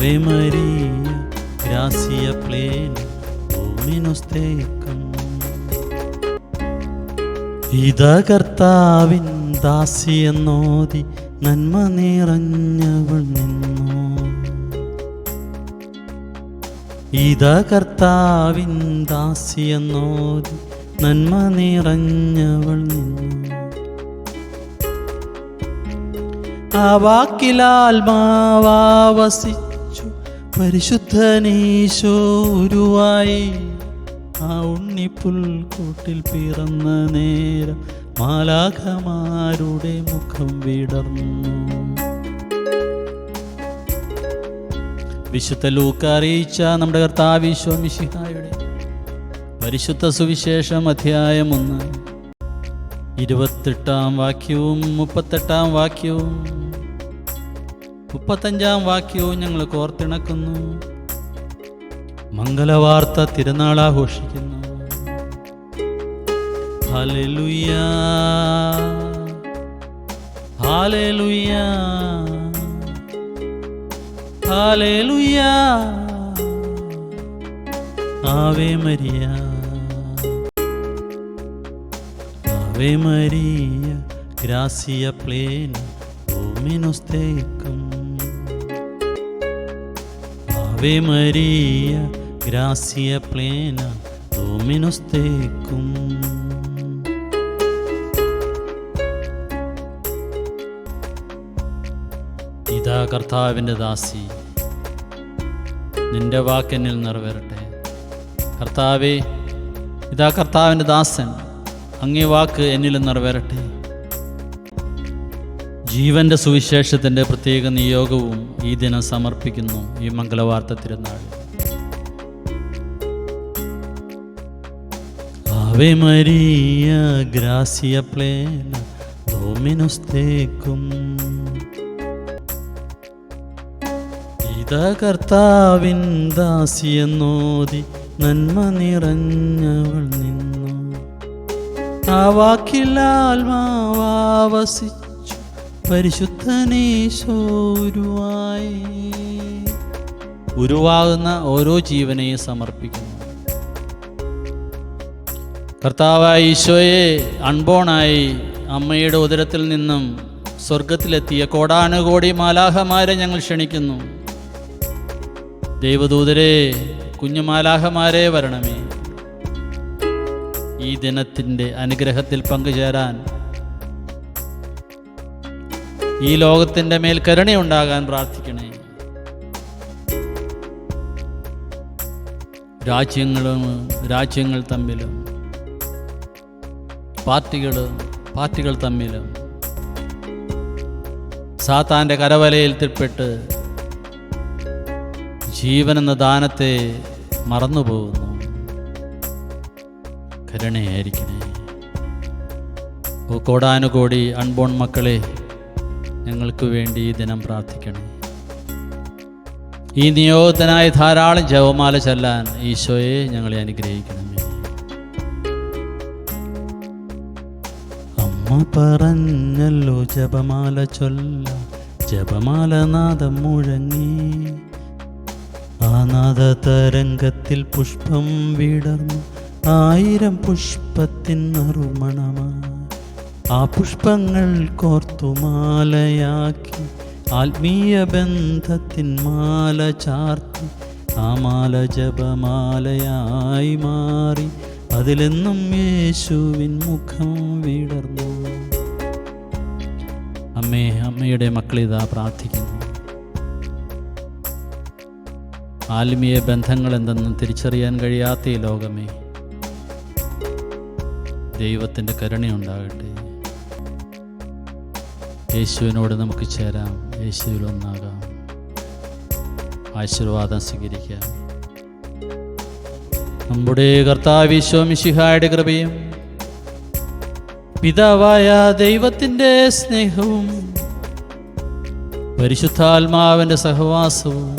Ave Maria, ദാസി എന്നോതി നന്മ നിറഞ്ഞവൾ നിന്നു ഇതാ കർത്താവിൻ ദാസി എന്നോതി നന്മ നിറഞ്ഞവൾ നിന്നു ആ വാക്കിലാത്മാവാവസിച്ചു പരിശുദ്ധനീശോ ഉരുവായി ആ ഉണ്ണിപ്പുൽക്കൂട്ടിൽ പിറന്ന നേരം മാലാഖമാരുടെ മുഖം വിടർന്നു. വിശുദ്ധ ലൂക്ക അറിയിച്ച നമ്മുടെ കർത്താവിശ്വമിഷിഹായുടെ പരിശുദ്ധ സുവിശേഷം അധ്യായം ഒന്ന്. ഇരുപത്തെട്ടാം വാക്യവും മുപ്പത്തെട്ടാം വാക്യവും മുപ്പത്തഞ്ചാം വാക്യവും ഞങ്ങൾ കോർത്തിണക്കുന്നു മംഗളവാർത്ത തിരുനാൾ ആഘോഷിക്കുന്നു Ave Maria. Ave Maria. Grazia പ്ലേന ഡോമിനോസ് തേക്കും Ave Maria, gracia plena, Dominus tecum. ഇതാ കർത്താവിന്റെ ദാസി. നിന്റെ വാക്കെന്നിൽ നിറവേറട്ടെ. കർത്താവേ ഇതാ കർത്താവിന്റെ ദാസൻ. അങ്ങേ വാക്ക് എന്നിൽ നിറവേറട്ടെ. ജീവന്റെ സുവിശേഷത്തിന്റെ പ്രത്യേക നിയോഗവും ഈ ദിനം സമർപ്പിക്കുന്നു ഈ മംഗളവാർത്ത തിരുനാൾ. ആവേ ഗ്രാസിയ ദാസിയെന്നോതി നന്മ നിറഞ്ഞവൾ നിന്നു. ആ വാക്കിൽ ആത്മാവാവസിച്ചു പരിശുദ്ധനീശോ ഉരുവായി ഉരുവാകുന്ന ഓരോ ജീവനെയും സമർപ്പിക്കുന്നു. കർത്താവായ ഈശോയെ അൺബോണായി അമ്മയുടെ ഉദരത്തിൽ നിന്നും സ്വർഗത്തിലെത്തിയ കോടാനുകോടി മാലാഹമാരെ ഞങ്ങൾ ക്ഷണിക്കുന്നു. ദൈവദൂതരെ കുഞ്ഞു മാലാഹമാരെ വരണമേ. ഈ ദിനത്തിന്റെ അനുഗ്രഹത്തിൽ പങ്കുചേരാൻ ഈ ലോകത്തിന്റെ മേൽ കരുണയുണ്ടാകാൻ പ്രാർത്ഥിക്കണേ. രാജ്യങ്ങളും രാജ്യങ്ങൾ തമ്മിലും പാർട്ടികൾ പാർട്ടികൾ തമ്മിലും സാത്താന്റെ കരവലയിൽപ്പെട്ട് ജീവൻ എന്ന ദാനത്തെ മറന്നുപോകുന്നു. കരുണയായിരിക്കണേ. കോടാനുകോടി അൺബോൺ മക്കളെ ഞങ്ങൾക്ക് വേണ്ടി ഈ ദിനം പ്രാർത്ഥിക്കണേ. ഈ നിയോഗത്തിനായി ധാരാളം ജവമാല ചൊല്ലാൻ ഈശോയെ ഞങ്ങളെ അനുഗ്രഹിക്കണമേ. അമ്മ പറഞ്ഞല്ലോ ജപമാല ചൊല്ല ജപമാല നാദം മുഴങ്ങി. ആ നാദ തരംഗത്തിൽ പുഷ്പം വിടർന്നു ആയിരം പുഷ്പത്തിൻ നറുമണമായി ആ പുഷ്പങ്ങൾ കോർത്തുമാലയാക്കി ആത്മീയ ബന്ധത്തിൻ മാല ചാർത്തി ആ മാല ജപമാലയായി മാറി അതിലെന്നും യേശുവിൻ മുഖം വിടർന്നു. അമ്മേ അമ്മയുടെ മക്കളിതാ പ്രാർത്ഥിക്കുന്നു. ആത്മീയ ബന്ധങ്ങൾ എന്തെന്നും തിരിച്ചറിയാൻ കഴിയാത്ത ഈ ലോകമേ ദൈവത്തിന്റെ കരുണയുണ്ടാകട്ടെ. യേശുവിനോട് നമുക്ക് ചേരാം. യേശുവിൽ ഒന്നാകാം. ആശീർവാദം സ്വീകരിക്കാം. നമ്മുടെ കർത്താവ് ഈശോമിശിഹായുടെ കൃപയും പിതാവായ ദൈവത്തിന്റെ സ്നേഹവും പരിശുദ്ധാത്മാവിന്റെ സഹവാസവും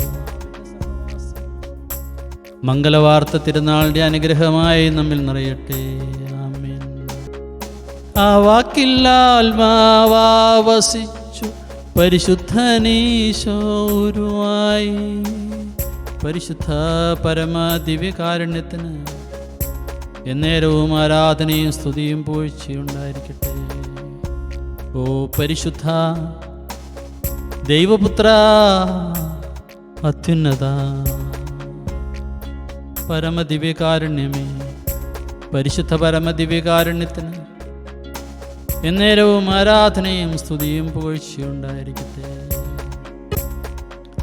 മംഗളവാർത്ത തിരുനാളിന്റെ അനുഗ്രഹമായി നമ്മിൽ നിറയട്ടെ. ആ വാക്കില്ലാൽ ആത്മാവാവസിച്ചു പരിശുദ്ധനീശോരുമായി പരിശുദ്ധ പരമദിവ്യകാരുണ്യത്തിന് എന്നേരവും ആരാധനയും സ്തുതിയും പൂഴ്ചയുണ്ടായിരിക്കട്ടെ. ഓ പരിശുദ്ധ ദൈവപുത്ര അത്യുന്നത പരമദിവ്യകാരുണ്യമേ പരിശുദ്ധ പരമദിവ്യകാരുണ്യത്തിന് എന്നേരവും ആരാധനയും സ്തുതിയും പുകഴ്ചയുണ്ടായിരിക്കട്ടെ.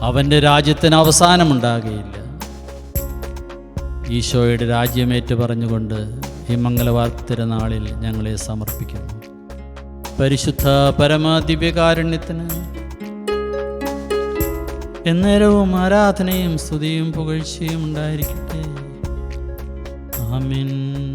അവന്റെ രാജ്യത്തിന് അവസാനമുണ്ടാകുകയില്ല ഈശോയുടെ രാജ്യമേറ്റ് പറഞ്ഞുകൊണ്ട് ഈ മംഗളവാർത്തിരുനാളിൽ ഞങ്ങളെ സമർപ്പിക്കുന്നു. പരിശുദ്ധ പരമദിവ്യകാരുണ്യത്തിന് എന്നേരവും ആരാധനയും സ്തുതിയും പുകഴ്ചയും ഉണ്ടായിരിക്കട്ടെ. ആമീൻ.